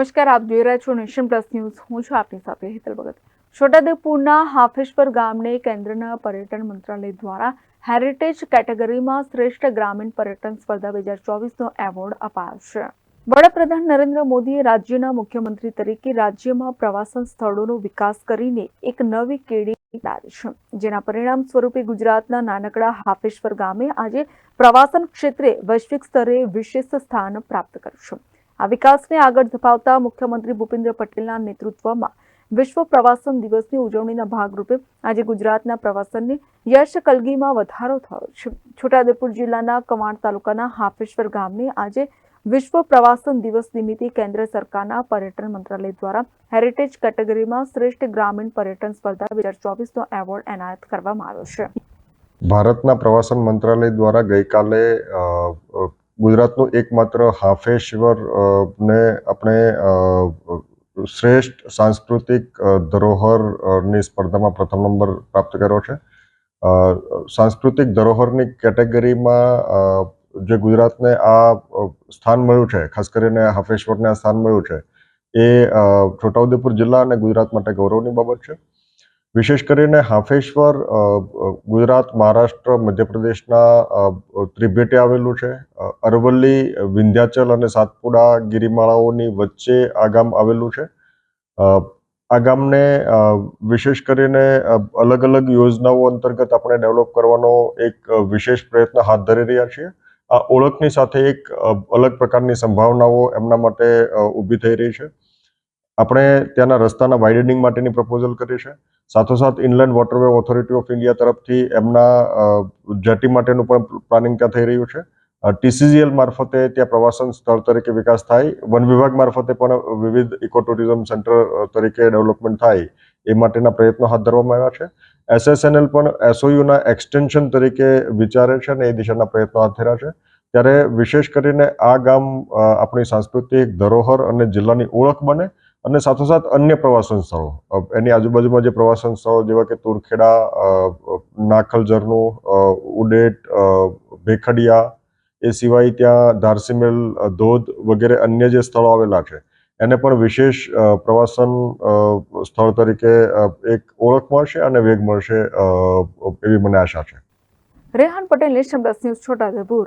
નમસ્કાર, આપ જોઈ રહ્યા છો નેશન પ્લસ ન્યૂઝ. હું છું આપની સાથે હેતલ ભગત. છોટાઉદેપુરના હાફેશ્વર ગામને કેન્દ્રના પર્યટન મંત્રાલય દ્વારા હેરિટેજ કેટેગરીમાં શ્રેષ્ઠ ગ્રામીણ પર્યટન સ્પર્ધા બે હજાર ચોવીસનો એવોર્ડ અપાયો છે. વડાપ્રધાન નરેન્દ્ર મોદીએ રાજ્યના મુખ્યમંત્રી તરીકે રાજ્યમાં પ્રવાસન સ્થળોનો વિકાસ કરીને એક નવી કેડી લાવી છે. જેના પરિણામ સ્વરૂપે ગુજરાતના નાનકડા હાફેશ્વર ગામે આજે પ્રવાસન ક્ષેત્રે વૈશ્વિક સ્તરે વિશેષ સ્થાન પ્રાપ્ત કર્યું છે. આ વિકાસને આગળ ધપાવતા મુખ્યમંત્રી ભૂપેન્દ્ર પટેલના નેતૃત્વમાં વિશ્વ પ્રવાસન દિવસની ઉજવણીના ભાગરૂપે આજે ગુજરાતના પ્રવાસનની યશ કલગીમાં વધારો થયો છે. છોટાઉદેપુર જિલ્લાના કવાંટ તાલુકાના હાફેશ્વર ગામને આજે વિશ્વ પ્રવાસન દિવસ નિમિત્તે કેન્દ્ર સરકારના પર્યટન મંત્રાલય દ્વારા હેરિટેજ કેટેગરીમાં શ્રેષ્ઠ ગ્રામીણ પર્યટન સ્પર્ધા બે હજાર ચોવીસનો એવોર્ડ એનાયત કરવામાં આવ્યો છે. ભારતના પ્રવાસન મંત્રાલય દ્વારા ગઈકાલે ગુજરાતનું એકમાત્ર હાફેશ્વર ને આપણે શ્રેષ્ઠ સાંસ્કૃતિક ધરોહરની સ્પર્ધામાં પ્રથમ નંબર પ્રાપ્ત કર્યો છે. સાંસ્કૃતિક ધરોહરની કેટેગરીમાં જે ગુજરાતને આ સ્થાન મળ્યું છે, ખાસ કરીને હાફેશ્વરને આ સ્થાન મળ્યું છે, એ છોટાઉદેપુર જિલ્લા અને ગુજરાત માટે ગૌરવની બાબત છે. વિશેષ કરીને હાફેશ્વર ગુજરાત, મહારાષ્ટ્ર, મધ્યપ્રદેશના ત્રિભેટે આવેલું છે. અરવલ્લી, વિંધ્યાચલ અને સાતપુડા ગિરિમાળાઓની વચ્ચે આ ગામ આવેલું છે. આ ગામને વિશેષ કરીને અલગ અલગ યોજનાઓ અંતર્ગત આપણે ડેવલપ કરવાનો એક વિશેષ પ્રયત્ન હાથ ધરી રહ્યા છીએ. આ ઓળખની સાથે એક અલગ પ્રકારની સંભાવનાઓ એમના માટે ઊભી થઈ રહી છે. આપણે ત્યાંના રસ્તાના વાઇડનિંગ માટેની પ્રપોઝલ કરી છે. સાથોસાથ inland waterway authority of India તરફથી એમના જેટી માટેનું પણ પ્લાનિંગ ત્યાં થઈ રહ્યું છે. ટીસીજીએલ મારફતે ત્યાં પ્રવાસન સ્થળ તરીકે વિકાસ થાય. વન વિભાગ મારફતે પણ વિવિધ ઇકો ટુરિઝમ સેન્ટર તરીકે ડેવલપમેન્ટ થાય. એ માટેના પ્રયત્નો હાથ ધરવામાં આવ્યા છે. એસએસએનએલ પણ એસઓયુના એક્સટેન્શન તરીકે વિચારે છે અને એ દિશાના પ્રયત્નો હાથ ધર્યા છે. ત્યારે વિશેષ કરીને આ ગામ આપણી સાંસ્કૃતિક ધરોહર અને જિલ્લાની ઓળખ બને. અને સાથોસાથ અન્ય પ્રવાસન સ્થળો એની આજુબાજુમાં જે પ્રવાસન સ્થળો જેવા કે તુરખેડા નાખલ ઝરણું ઉડેટ ભેખડિયા, એ સિવાય ત્યાં ધારસીમેલ ધોધ વગેરે અન્ય જે સ્થળો આવેલા છે, એને પણ વિશેષ પ્રવાસન સ્થળ તરીકે એક ઓળખ મળશે અને વેગ મળશે એવી મને આશા છે. Rehan Patel nation plus news, Chhotaudepur.